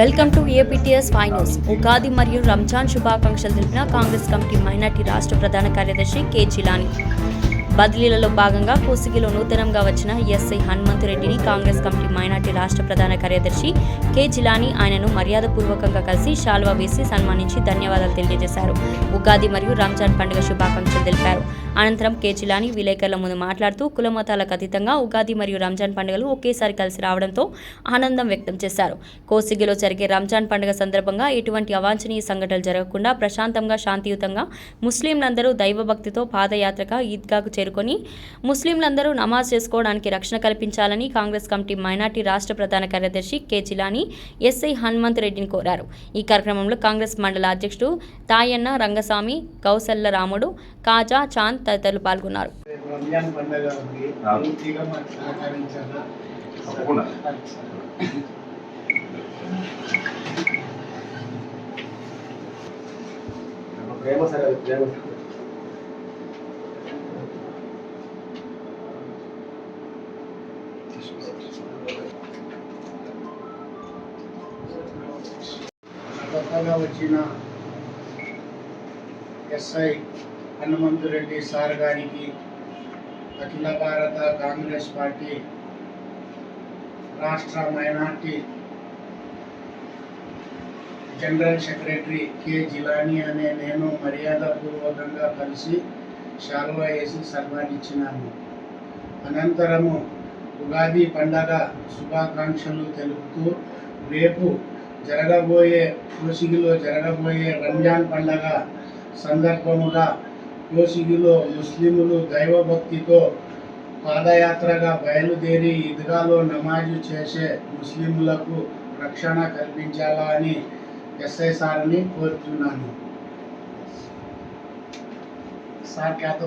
Welcome to APTS finals Ugadi మరియు రంజాన్ శుభాకాంక్షలు తెలిపిన కాంగ్రెస్ కమిటీ మైనార్టీ రాష్ట్ర ప్రధాన కార్యదర్శి కె జిలాని. బదిలీలలో భాగంగా కోసిగిలో నూతనంగా వచ్చిన ఎస్ఐ హనుమంత్ రెడ్డిని కాంగ్రెస్ కమిటీ మైనార్టీ రాష్ట్ర ప్రధాన కార్యదర్శి కె జిలాని ఆయనను మర్యాదపూర్వకంగా కలిసి శాల్వా వేసి సన్మానించి ధన్యవాదాలు తెలియజేశారు. ఉగాది మరియు రంజాన్ పండుగ శుభాకాంక్షలు తెలిపారు. అనంతరం కేచిలాని జిలాని విలేకరుల ముందు మాట్లాడుతూ కులమతాలకు అతీతంగా ఉగాది మరియు రంజాన్ పండుగలు ఒకేసారి కలిసి రావడంతో ఆనందం వ్యక్తం చేశారు. కోసిగిలో జరిగే రంజాన్ పండుగ సందర్భంగా ఎటువంటి అవాంఛనీయ సంఘటనలు జరగకుండా ప్రశాంతంగా శాంతియుతంగా ముస్లింలందరూ దైవభక్తితో పాదయాత్రగా ఈద్గాకు చేరుకొని ముస్లింలందరూ నమాజ్ చేసుకోవడానికి రక్షణ కల్పించాలని కాంగ్రెస్ కమిటీ మైనార్టీ రాష్ట్ర ప్రధాన కార్యదర్శి కె జిలాని ఎస్ఐ హనుమంత్ రెడ్డిని కోరారు. ఈ కార్యక్రమంలో కాంగ్రెస్ మండల అధ్యక్షుడు తాయన్న రంగస్వామి కౌసల్ల రాముడు కాజా చాంద్ తదితరులు పాల్గొన్నారు. ప్రేమ సరే ప్రేమ కొత్తగా వచ్చిన ఎస్ఐ హనుమంతు రెడ్డి సార్ గారికి అఖిల భారత కాంగ్రెస్ పార్టీ రాష్ట్ర minority general secretary K Jilani అనే నేను మర్యాదపూర్వకంగా కలిసి శాలువా వేసి సన్మానించినాను అనంతరము ఉగాది పండగ శుభాకాంక్షలు తెలుపుతూ రేపు జరగబోయే కోసిగిలో జరగబోయే రంజాన్ పండగ సందర్భముగా యోసిగిలో ముస్లిములు దైవభక్తితో పాదయాత్రగా బయలుదేరి ఈద్గాలో నమాజు చేసే ముస్లింలకు రక్షణ కల్పించాలా అని ఎస్ఐ సార్ని కోరుతున్నాను. సార్ క్యాతో